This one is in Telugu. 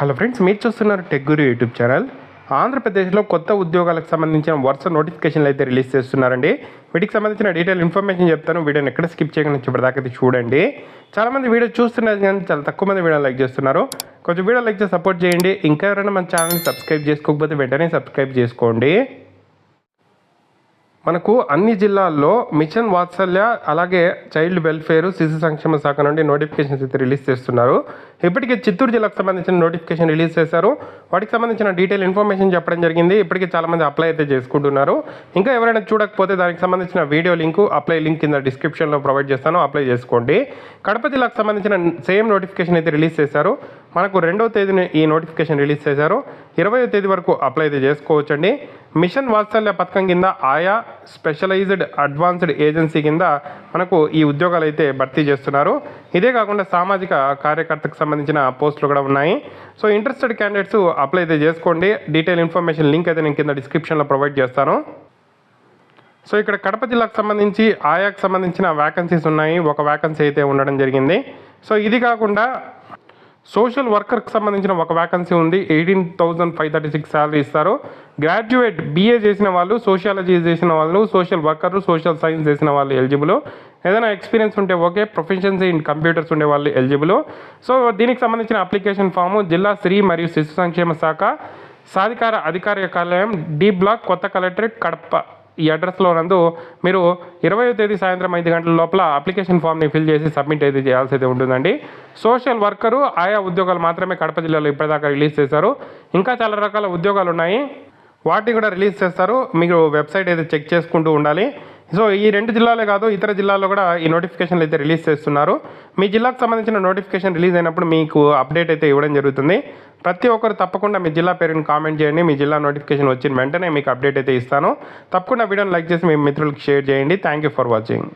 హలో ఫ్రెండ్స్ మీరు చూస్తున్నారు టెక్ గురు యూట్యూబ్ ఛానల్. ఆంధ్రప్రదేశ్లో కొత్త ఉద్యోగాలకు సంబంధించిన వరుస నోటిఫికేషన్లు అయితే రిలీజ్ చేస్తున్నారండి. వీటికి సంబంధించిన డీటెయిల్ ఇన్ఫర్మేషన్ చెప్తాను. వీడియోని ఎక్కడ స్కిప్ చేయకుండా చివరిదాకా చూడండి. చాలామంది వీడియో చూస్తున్నారు కానీ చాలా తక్కువ మంది వీడియో లైక్ చేస్తున్నారు. కొంచెం వీడియో లైక్ చేసి సపోర్ట్ చేయండి. ఇంకా ఎవరైనా మన ఛానల్ని సబ్స్క్రైబ్ చేసుకోకపోతే వెంటనే సబ్స్క్రైబ్ చేసుకోండి. మనకు అన్ని జిల్లాల్లో మిషన్ వాత్సల్య అలాగే చైల్డ్ వెల్ఫేర్ శిశు సంక్షేమ శాఖ నుండి నోటిఫికేషన్స్ అయితే రిలీజ్ చేస్తున్నారు. ఇప్పటికే చిత్తూరు జిల్లాకు సంబంధించిన నోటిఫికేషన్ రిలీజ్ చేశారు. వాటికి సంబంధించిన డీటెయిల్ ఇన్ఫర్మేషన్ చెప్పడం జరిగింది. ఇప్పటికే చాలామంది అప్లై అయితే చేసుకుంటున్నారు. ఇంకా ఎవరైనా చూడకపోతే దానికి సంబంధించిన వీడియో లింక్ అప్లై లింక్ కింద డిస్క్రిప్షన్లో ప్రొవైడ్ చేస్తాను. అప్లై చేసుకోండి. కడప జిల్లాకు సంబంధించిన సేమ్ నోటిఫికేషన్ అయితే రిలీజ్ చేశారు. మనకు రెండవ తేదీన ఈ నోటిఫికేషన్ రిలీజ్ చేశారు. ఇరవయో తేదీ వరకు అప్లై అయితే చేసుకోవచ్చండి. మిషన్ వాత్సల్య పథకం కింద ఆయా స్పెషలైజ్డ్ అడ్వాన్స్డ్ ఏజెన్సీ కింద మనకు ఈ ఉద్యోగాలు అయితే భర్తీ చేస్తున్నారు. ఇదే కాకుండా సామాజిక కార్యకర్తకు సంబంధించిన పోస్టులు కూడా ఉన్నాయి. సో ఇంట్రెస్టెడ్ క్యాండిడేట్స్ అప్లై అయితే చేసుకోండి. డీటెయిల్ ఇన్ఫర్మేషన్ లింక్ అయితే నేను కింద డిస్క్రిప్షన్లో ప్రొవైడ్ చేస్తాను. సో ఇక్కడ కడప జిల్లాకు సంబంధించి ఆయాకు సంబంధించిన వ్యాకన్సీస్ ఉన్నాయి. ఒక వ్యాకన్సీ అయితే ఉండడం జరిగింది. సో ఇది కాకుండా సోషల్ వర్కర్కి సంబంధించిన ఒక వ్యాకన్సీ ఉంది. Eighteen thousand five thirty six salary ఇస్తారు. గ్రాడ్యుయేట్ బీఏ చేసిన వాళ్ళు సోషియాలజీ చేసిన వాళ్ళు సోషల్ వర్కర్ సోషల్ సైన్స్ చేసిన వాళ్ళు ఎలిజిబుల్ ఏదైనా ఎక్స్పీరియన్స్ ఉంటే ఓకే ప్రొఫెషన్సీ ఇన్ కంప్యూటర్స్ ఉండే వాళ్ళు ఎలిజిబుల్ సో దీనికి సంబంధించిన అప్లికేషన్ ఫాము జిల్లా స్త్రీ మరియు శిశు సంక్షేమ శాఖ సాధికార అధికార కార్యాలయం డి బ్లాక్ కొత్త కలెక్టరేట్ కడప. ఈ అడ్రస్లో నందు మీరు ఇరవయో తేదీ సాయంత్రం ఐదు గంటల లోపల అప్లికేషన్ ఫామ్ని ఫిల్ చేసి సబ్మిట్ అయితే చేయాల్సి అయితే ఉంటుందండి. సోషల్ వర్కరు ఆయా ఉద్యోగాలు మాత్రమే కడప జిల్లాలో ఇప్పటిదాకా రిలీజ్ చేశారు. ఇంకా చాలా రకాల ఉద్యోగాలు ఉన్నాయి. వాటిని కూడా రిలీజ్ చేస్తారు. మీరు వెబ్సైట్ అయితే చెక్ చేసుకుంటూ ఉండాలి. సో ఈ రెండు జిల్లాలే కాదు ఇతర జిల్లాల్లో కూడా ఈ నోటిఫికేషన్లు అయితే రిలీజ్ చేస్తున్నారు. మీ జిల్లాకు సంబంధించిన నోటిఫికేషన్ రిలీజ్ అయినప్పుడు మీకు అప్డేట్ అయితే ఇవ్వడం జరుగుతుంది. ప్రతి ఒక్కరు తప్పకుండా మీ జిల్లా పేరుని కామెంట్ చేయండి. మీ జిల్లా నోటిఫికేషన్ వచ్చిన వెంటనే మీకు అప్డేట్ అయితే ఇస్తాను. తప్పకుండా వీడియోని లైక్ చేసి మీ మిత్రులకు షేర్ చేయండి. Thank you for watching.